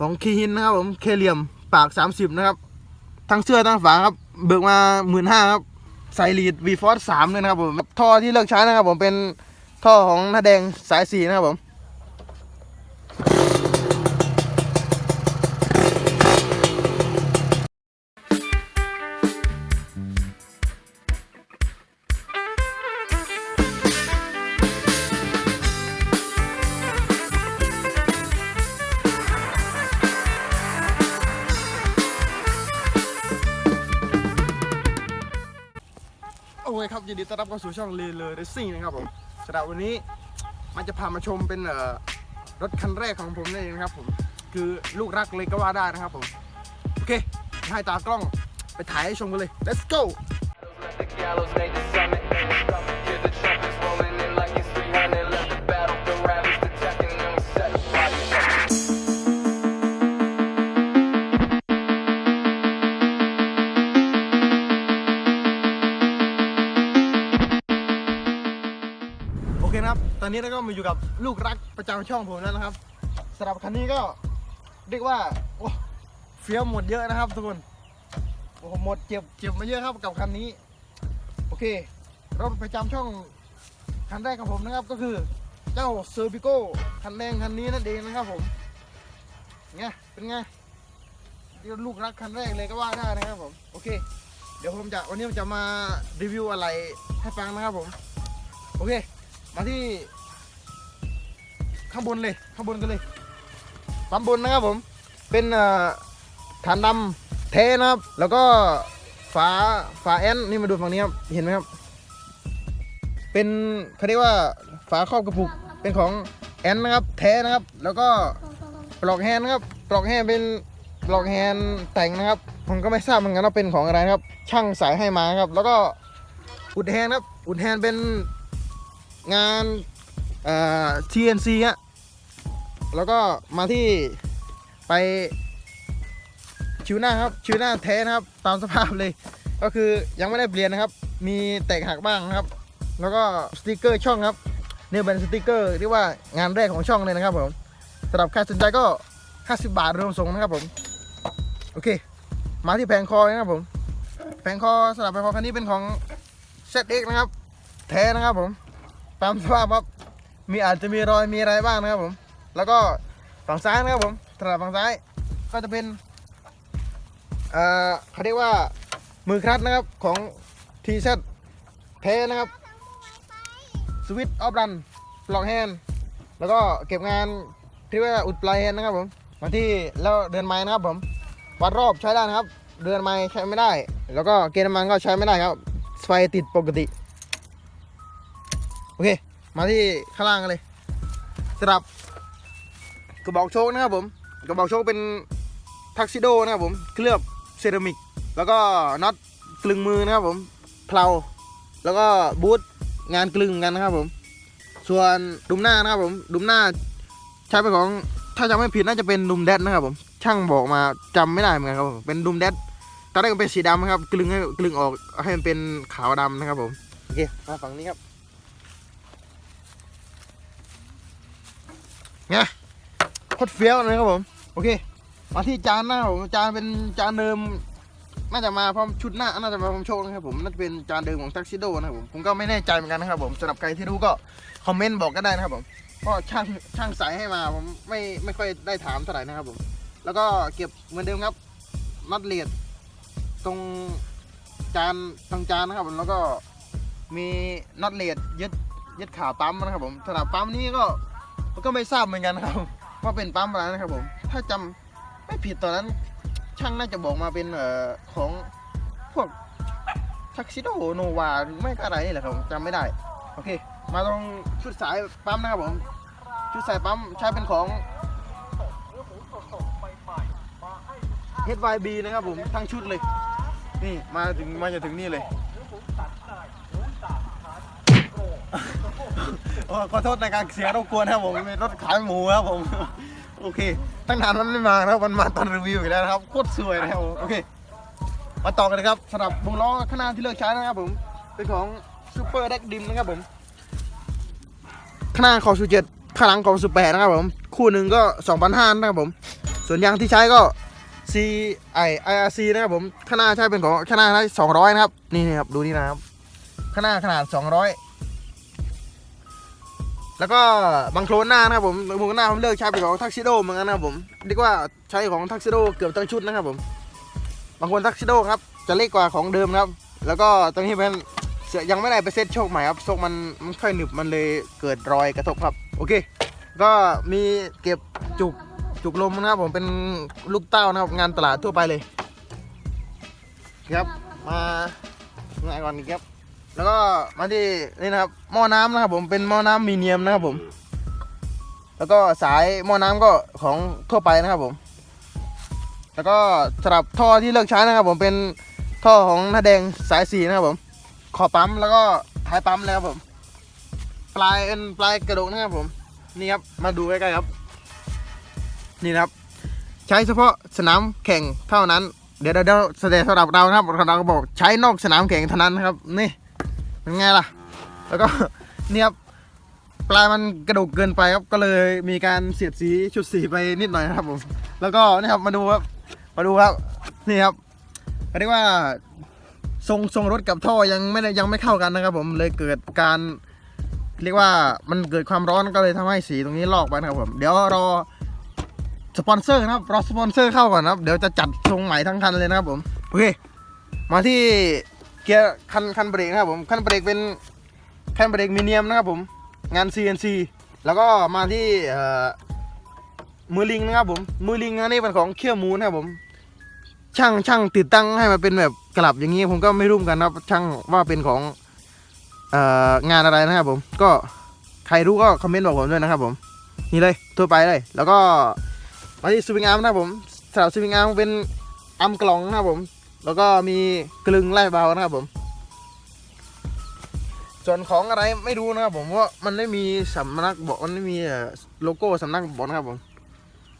ของคีฮินนะครับผมเคเหลียมปาก 30 นะครับ ทั้งเสื้อทั้งฝาครับ เบิกมาหมื่นห้าครับใส่ลีดวีฟอสสามเลยนะครับผมท่อที่เลือกใช้นะครับผมเป็นท่อของหน้าแดงสายสีนะครับผม ยินดีต้อนรับเข้าสู่ช่องเลเลยเรซิ่งนะครับผมสำหรับวันนี้มันจะพามาชมเป็นเอ่อรถคันแรกของผมนั่นเองนะครับผมคือลูกรักเลยก็ว่าได้นะครับผมโอเคให้ตากล้องไปถ่ายให้ชมกันเลย let's go นะครับ ตอนนี้เราก็มาอยู่กับลูกรักประจำช่องผมแล้วนะครับสำหรับคันนี้ก็เรียกว่าโอ้เฟี้ยวหมดเยอะนะครับทุกคนโอ้โหหมดเจ็บเจ็บมาเยอะครับกับคันนี้ โอเครถประจำช่องคันแรกของผมนะครับก็คือเจ้าเซอร์บิโก้คันแดงคันนี้นั่นเองนะครับผมไงเป็นไงนี่ลูกรักคันแรกเลยก็ว่าได้นะครับผมโอเค เดี๋ยวผมจะวันนี้ผมจะมารีวิวอะไรให้ฟังนะครับผม โอเค มาที่ ข้างบนเลย ข้างบนกันเลยปั๊มบนนะครับผม เป็นฐานดำเทนะครับ แล้วก็ฝาฝาแอนนี่มาดูฝั่งนี้ครับ เห็นไหมครับ เป็นเขาเรียกว่าฝาครอบกระปุก เป็นของแอนนะครับแท้นะครับ แล้วก็ปลอกแฮนนะครับ ปลอกแฮนเป็นปลอกแฮนแต่งนะครับ ผมก็ไม่ทราบเหมือนกันว่าเป็นของอะไรนะครับ ช่างสายให้มาครับ แล้วก็อุดแฮนครับ อุดแฮนเป็น งานเอ่อ TNC ฮะแล้วก็มาที่ไปชิวหน้าครับชิวหน้าแท้นะครับ ตามสภาพเลย ก็คือยังไม่ได้เปลี่ยนนะครับ มีแตกหักบ้างครับ แล้วก็สติกเกอร์ช่องครับเนี่ยเป็นสติกเกอร์ที่ว่างานแรกของช่องเลยนะครับผมสำหรับใครสนใจก็ 50 บาทรวมส่งนะครับผม โอเค มาที่แผงคอนะครับผม แผงคอสำหรับแผงคอคันนี้เป็นของ ZX นะครับ แท้นะครับผม ตามสภาพครับมีอาจจะมีรอยมีอะไรบ้างนะครับผม แล้วก็ฝั่งซ้ายนะครับผมสำหรับฝั่งซ้ายก็จะเป็นเอ่อเขาเรียกว่ามือคลัตช์นะครับของ TZ เทนะครับสวิตออฟรันปลอกแฮนด์แล้วก็เก็บงานที่ว่าอุดปลายแฮนด์นะครับผมมาที่แล้วเดินไม้นะครับผมวัดรอบใช้ได้นะครับ เดินไม้ใช้ไม่ได้ แล้วก็เกณฑ์น้ำมันก็ใช้ไม่ได้ครับไฟติดปกติ โอเค มาที่ข้างล่างกันเลยสำหรับกระบอกโชคนะครับผมกระบอกโชคเป็นทักซิโดนะครับผมเคลือบเซรามิก แล้วก็น็อตกลึงมือนะครับผมเพลาแล้วก็บูทงานกลึงเหมือนกันนะครับผม ส่วนดุมหน้านะครับผมดุมหน้าใช้เป็นของถ้าจำไม่ผิดน่าจะเป็นดุมแดดนะครับผมช่างบอกมาจำไม่ได้เหมือนกันครับผมเป็นดุมแดดตอนแรกมันเป็นสีดำนะครับกลึงให้กลึงออกให้มันเป็นขาวดำนะครับผมโอเคมาฝั่งนี้ครับ ไงโคตรเฟี้ยวเลยครับผม โอเค มาที่จานหน้าผม จานเป็นจานเดิม น่าจะมาพร้อมชุดหน้า น่าจะมาพร้อมโชคนะครับผม น่าจะเป็นจานเดิมของทักซิโดนะครับผม ผมก็ไม่แน่ใจเหมือนกันนะครับผมสำหรับใครที่รู้ก็คอมเมนต์บอกก็ได้นะครับผมเพราะช่างช่างสายให้มาผมไม่ไม่ค่อยได้ถามเท่าไหร่นะครับผม แล้วก็เก็บเหมือนเดิมครับน็อตเลดตรงจานตรงจานนะครับผมแล้วก็มีน็อตเลดยึดยึดขาปั๊มนะครับผมสำหรับปั๊มนี้ก็ ก็ไม่ทราบเหมือนกันครับว่าเป็นปั๊มอะไรนะครับผม ถ้าจำไม่ผิดตอนนั้น ช่างน่าจะบอกมาเป็นเอ่อของพวกทักซิโดโนวาหรือไม่ก็อะไรนี่แหละครับจำไม่ได้โอเค มาตรงชุดสายปั๊มนะครับผม ชุดสายปั๊มใช้เป็นของ HYB นะครับผมทั้งชุดเลย นี่มาถึงมาจะถึงนี่เลย โอ้ขอโทษในการเสียรบกวนนะครับผมเป็นรถขายหมูครับผมโอเค ตั้งนานมันไม่มาครับมันมาตอนรีวิวอีกแล้วนะครับโคตรสวยนะครับผมโอเค มาต่อกันเลยครับสำหรับวงล้อข้างหน้าที่เลือกใช้นะครับผมเป็นของซูเปอร์เด็กดิมนะครับผมข้างหน้าของสูเจ็ดข้างหลังของสูแปดนะครับผมคู่หนึ่งก็2,500นห้านะครับผมส่วนยางที่ใช้ก็ C I IRC นะครับผมข้างหน้าใช้เป็นของข้างหน้าใช้200นะครับนี่นะครับดูนี่นะครับข้างหน้าขนาด200 แล้วก็บางโคลนหน้านะครับผมบางโคลนหน้าผมเลือกใช้เป็นของทักซิโดเหมือนกันนะครับผมเรียกว่าใช้ของทักซิโดเกือบทั้งชุดนะครับผมบางคนทักซิโดครับจะเล็กกว่าของเดิมครับ แล้วก็ตรงนี้เป็นยังไม่ได้ไปเซตโชคใหม่ครับโชคมันมันค่อยหนึบมันเลยเกิดรอยกระทบครับโอเค ก็มีเก็บจุกจุกลมนะครับผมเป็นลูกเต้านะครับงานตลาดทั่วไปเลย ครับมาง่ายก่อนนี้ครับ แล้วก็มาที่นี่นะครับหม้อน้ำนะครับ ผมเป็นหม้อน้ำมีเนียมนะครับผม แล้วก็สายหม้อน้ำก็ของทั่วไปนะครับผม แล้วก็สำหรับท่อที่เลือกใช้นะครับ ผมเป็นท่อของหน้าแดงสายสีนะครับผม ขอบปั๊มแล้วก็ท้ายปั๊มเลยครับผม ปลายเป็นปลายกระดกนะครับผม นี่ครับมาดูใกล้ๆครับ นี่นะครับ ใช้เฉพาะสนามแข่งเท่านั้น เดี๋ยวเดี๋ยวเดี๋ยวแสดงสำหรับเรานะครับเราก็บอกใช้นอกสนามแข่งเท่านั้นนะครับ นี่ เป็นไงล่ะ แล้วก็เนี่ครับปลายมันกระดกเกินไปครับก็เลยมีการเสียดสีชุดสีไปนิดหน่อยนะครับผมแล้วก็นี่ครับมาดูครับมาดูครับนี่ครับเรียกว่าทรงทรงรถกับท่อยังไม่ได้ยังไม่เข้ากันนะครับ ผมเลยเกิดการเรียกว่ามันเกิดความร้อนก็เลยทำให้สีตรงนี้ลอกไปนะครับผมเดี๋ยวรอสปอนเซอร์นะครับรอสปอนเซอร์เข้าก่อนนะครับ เดี๋ยวจะจัดทรงใหม่ทั้งคันเลยนะครับผมโอเคมาที่ เกียร์คันคันเบรกนะครับผมคันเบรกเป็นคันเบรกมีเนียมนะครับผมงาน CNC แล้วก็มาที่มือลิงนะครับผมมือลิงอันนี้เป็นของเคี่ยวมูนะครับผมช่างช่างติดตั้งให้มันเป็นแบบกลับอย่างนี้ผมก็ไม่รู้เหมือนกันนะครับช่างว่าเป็นขององานอะไรนะครับผมก็ใครรู้ก็คอมเมนต์บอกผมด้วยนะครับผมนี่เลยทั่วไปเลยแล้วก็มาที่สวิงอาร์มนะครับผมสำหรับสวิงอาร์มเป็นอัมกล่องนะครับผม แล้วก็มีกลึงไล่เบานะครับผม ส่วนของอะไรไม่รู้นะครับผมเพรามันไม่มีสำนักบอกมันไม่มีโลโก้สำนักบอกนะครับผม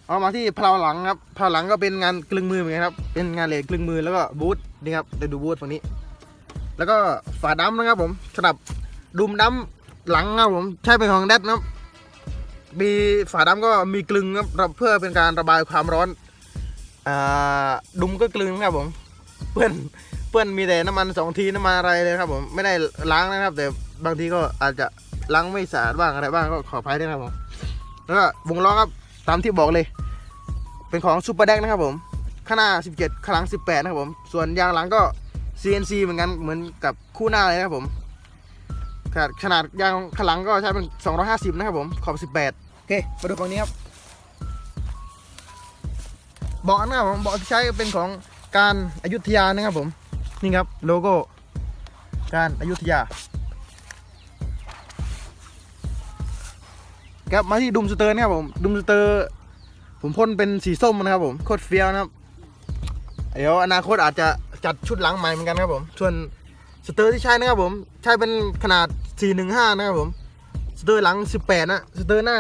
เอามาที่พลาหลังครับพลาหลังก็เป็นงานกลึงมือเหมือนกันครับ เป็นงานเหล็กกลึงมือแล้วก็บูทนี่ครับเดี๋ยวดูบูทฝั่งนี้ แล้วก็ฝาดำนะครับผมสำหรับดุมดำหลังครับผมใช้เป็นของแดดนะครับมีฝาดำก็มีกลึงครับเพื่อเป็นการระบายความร้อนอดุมก็กลึงครับผม เปื้อนเปื้อนมีแต่น้ำมันสองทีน้ำมันอะไรเลยครับผมไม่ได้ล้างนะครับ แต่บางทีก็อาจจะล้างไม่สะอาดบ้างอะไรบ้างก็ขออภัยด้วยครับผมแล้วก็วงล้อครับตามที่บอกเลย เป็นของซูเปอร์แดกนะครับผมข้างหน้า 17 ข้างหลัง 18 นะครับผม ส่วนยางหลังก็ CNC เหมือนกันเหมือนกับคู่หน้าเลยนะครับผมขนาดขนาดยางข้างหลังก็ใช้เป็น 250 นะครับผมขอบ 18 โอเคมาดูฝั่งนี้ครับเบาะนะครับผมเบาะที่ใช้เป็นของ การอายุทยานะครับผมนี่ครับโลโก้การอายุทยาครับมาที่ดุมสเตอร์นะครับผมดุมสเตอร์ผมพ่นเป็นสีส้มนะครับผมโคตรเฟี้ยวนะครับเดี๋ยวอนาคตอาจจะจัดชุดหลังใหม่เหมือนกันครับผมส่วนสเตอร์ที่ใช้นะครับผมใช้เป็นขนาด 415 นะครับผมสเตอร์หลัง 18 นะสเตอร์หน้า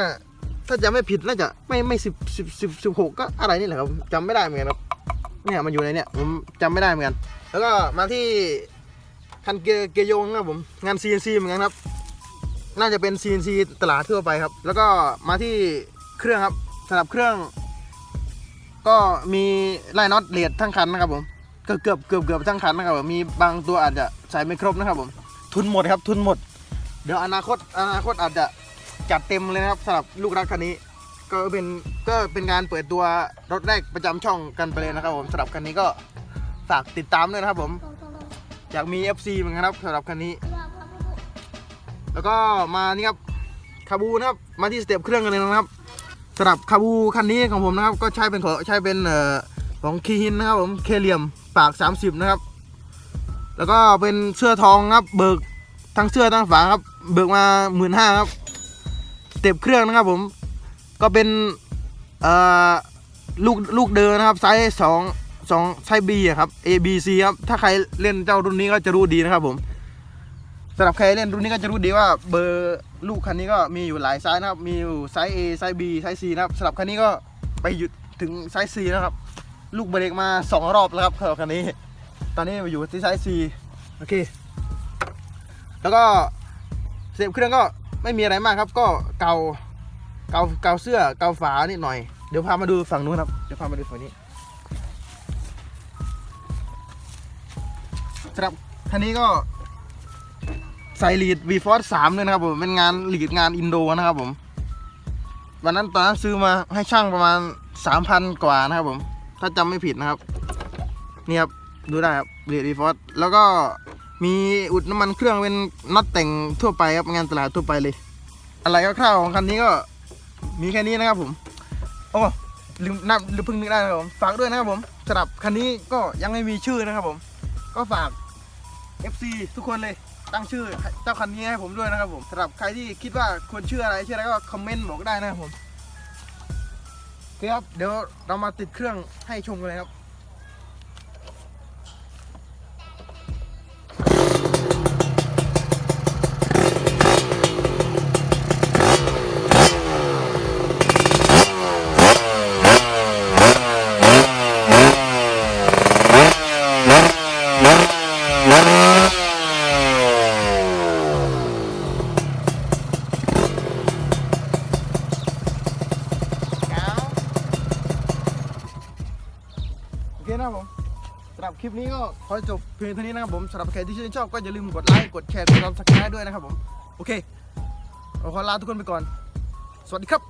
ถ้าจะไม่ผิดน่าจะไม่ไม่สิบสิบสิบสิบหกก็อะไรนี่แหละครับจำไม่ได้เหมือนกันครับ เนี่ยมันอยู่ในเนี่ยผมจำไม่ได้เหมือนกัน แล้วก็มาที่คันเกียร์เกโยงนะครับผมงาน CNC เหมือนกันครับ น่าจะเป็น CNC ตลาดทั่วไปครับ แล้วก็มาที่เครื่องครับสำหรับเครื่อง ก็มีไล่น็อตเลดทั้งคันนะครับผมก็เกือบเกือบเกือบทั้งคันนะครับผมมีบางตัวอาจจะใส่ไม่ครบนะครับผม ทุนหมดครับ ทุนหมด เดี๋ยวอนาคตอนาคตอาจจะจัดเต็มเลยนะครับสำหรับลูกรักคันนี้ ก็เป็นก็เป็นการเปิดตัวรถแรกประจำช่องกันไปเลยนะครับผมสำหรับคันนี้ก็ฝากติดตามด้วยนะครับผม อยากมี FC เหมือนกันครับสำหรับคันนี้ แล้วก็มานี่ครับคาบูนะครับมาที่สเต็ปเครื่องกันเลยนะครับสำหรับคาบูคันนี้ของผมนะครับ ก็ใช้เป็นของใช้เป็นเอ่อของคีฮินนะครับผมเคเลียมปาก 30 นะครับ แล้วก็เป็นเสื้อทองครับเบิกทั้งเสื้อทั้งฝาครับเบิกมาหมื่นห้าครับสเต็ปเครื่องนะครับผม ก็เป็นลูกลูกเดินนะครับไซส์สองสองไซส์ B อะครับ A B C ครับถ้าใครเล่นเจ้ารุ่นนี้ก็จะรู้ดีนะครับผมสำหรับใครเล่นรุ่นนี้ก็จะรู้ดีว่าเบอร์ลูกคันนี้ก็มีอยู่หลายไซส์นะครับ มีอยู่ไซส์ A ไซส์ B ไซส์ C นะครับสำหรับคันนี้ก็ไปหยุดถึงไซส์ C นะครับ ลูกเบรกมาสองรอบแล้วครับสำหรับคันนี้ ตอนนี้อยู่ที่ไซส์ C โอเค แล้วก็เสียบเครื่องก็ไม่มีอะไรมากครับ ก็เก่า เกาเกาเสื้อเกาฝานิดหน่อย เดี๋ยวพามาดูฝั่งนู้นครับ เดี๋ยวพามาดูฝั่งนี้สำหรับคันนี้ก็ใส่ลีด v f o r สามเลยนะครับผม เป็นงานลีดงานอินโดนะครับผม วันนั้นตอนนั้นซื้อมาให้ช่างประมาณสามพันกว่านะครับผม ถ้าจำไม่ผิดนะครับ นี่ครับ ดูได้ครับลีด v f o r แล้วก็มีอุดน้ำมันเครื่องเป็นน็อตแต่งทั่วไปครับงานตลาดทั่วไปเลย อะไรคร่าวของคันนี้ก็ มีแค่นี้นะครับผม โอ้ลืมนับลืมเพิ่งนึกได้นะครับผม ฝากด้วยนะครับผมสำหรับคันนี้ก็ยังไม่มีชื่อนะครับผม ก็ฝาก FC ทุกคนเลยตั้งชื่อเจ้าคันนี้ให้ผมด้วยนะครับผมสำหรับใครที่คิดว่าควรชื่ออะไรชื่ออะไรก็คอมเมนต์บอกได้นะครับผมเคครับเดี๋ยวเรามาติดเครื่องให้ชมกันเลยครับ ขอจบเพียงเท่านี้นะครับผมสำหรับใครที่ชื่นชอบก็อย่าลืมกดไลค์กดแชร์กดซับสไครต์ด้วยนะครับผมโอเคเราขอลาทุกคนไปก่อน สวัสดีครับ